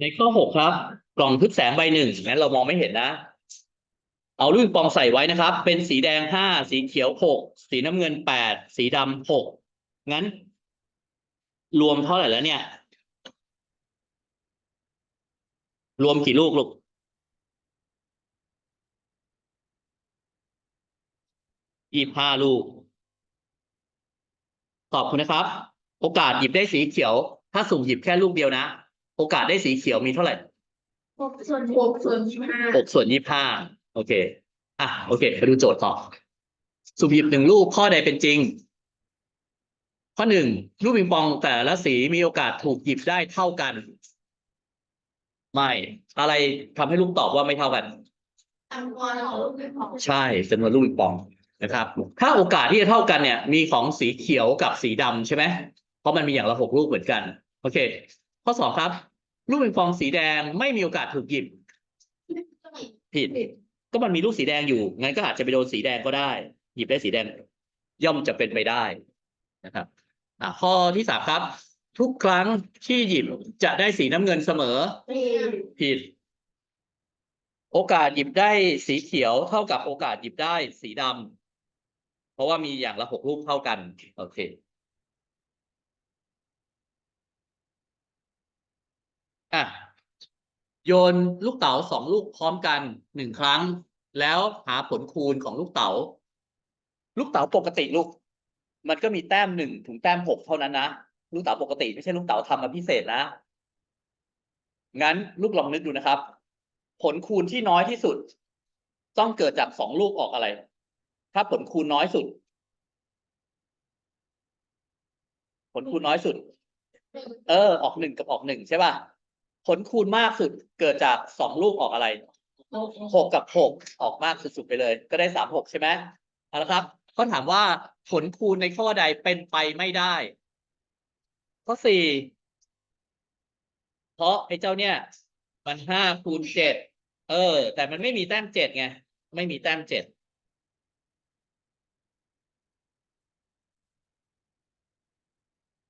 ในข้อหกครับ กล่องทึบแสงใบหนึ่งงั้นเรามองไม่เห็นนะ เอาลูกปองใส่ไว้นะครับ เป็นสีแดงห้าสีเขียวหกสีน้ำเงินแปดสีดำหกงั้น รวมเท่าไหร่แล้วเนี่ย รวมกี่ลูกลูกยี่ห้าลูก ตอบคุณนะครับ โอกาสหยิบได้สีเขียว ถ้าสุ่มหยิบแค่ลูกเดียวนะ โอกาสได้สีเขียวมีเท่าไหร่หกส่วนหกส่วนยี่ห้าหกส่วนยี่ห้าโอเค อะโอเคไปดูโจทย์ต่อสุ่มหยิบหนึ่งลูกข้อใดเป็นจริง ข้อหนึ่งลูกปิงปองแต่ละสีมีโอกาสถูกหยิบได้เท่ากัน ไม่ อะไรทำให้ลูกตอบว่าไม่เท่ากันจำนวนของลูกปิงปองใช่จำนวนลูกปิงปองนะครับ ถ้าโอกาสที่จะเท่ากันเนี่ย มีของสีเขียวกับสีดำใช่ไหมเพราะมันมีอย่างละหกลูกเหมือนกัน โอเค ข้อสองครับ ลูกปิงปองสีแดงไม่มีโอกาสถูกหยิบ ผิด ก็มันมีลูกสีแดงอยู่ งั้นก็อาจจะไปโดนสีแดงก็ได้ หยิบได้สีแดง ย่อมจะเป็นไปได้นะครับอะข้อที่สามครับ ทุกครั้งที่หยิบจะได้สีน้ำเงินเสมอ ผิด โอกาสหยิบได้สีเขียวเท่ากับโอกาสหยิบได้สีดำเพราะว่ามีอย่างละหกลูกเท่ากัน โอเค อะโยนลูกเต๋าสองลูกพร้อมกันหนึ่งครั้ง แล้วหาผลคูณของลูกเต๋าลูกเต๋าปกติลูก มันก็มีแต้มหนึ่งถึงแต้มหกเท่านั้นนะลูกเต๋าปกติไม่ใช่ลูกเต๋าทำมาพิเศษนะ งั้นลูกลองนึกดูนะครับ ผลคูณที่น้อยที่สุด ต้องเกิดจากสองลูกออกอะไร ถ้าผลคูณน้อยสุด ผลคูณน้อยสุด เออ ออกหนึ่งกับออกหนึ่งใช่ป่ะ ผลคูณมากสุดเกิดจากสองลูกออกอะไรหกกับหกออกมากสุดๆไปเลย ก็ได้สามหกใช่ไหมเอาละครับก็ถามว่าผลคูณในข้อใดเป็นไปไม่ได้ ข้อสี่เพราะไอ้เจ้าเนี่ย มันห้าคูณเจ็ดเออ แต่มันไม่มีแต้มเจ็ดไง ไม่มีแต้มเจ็ด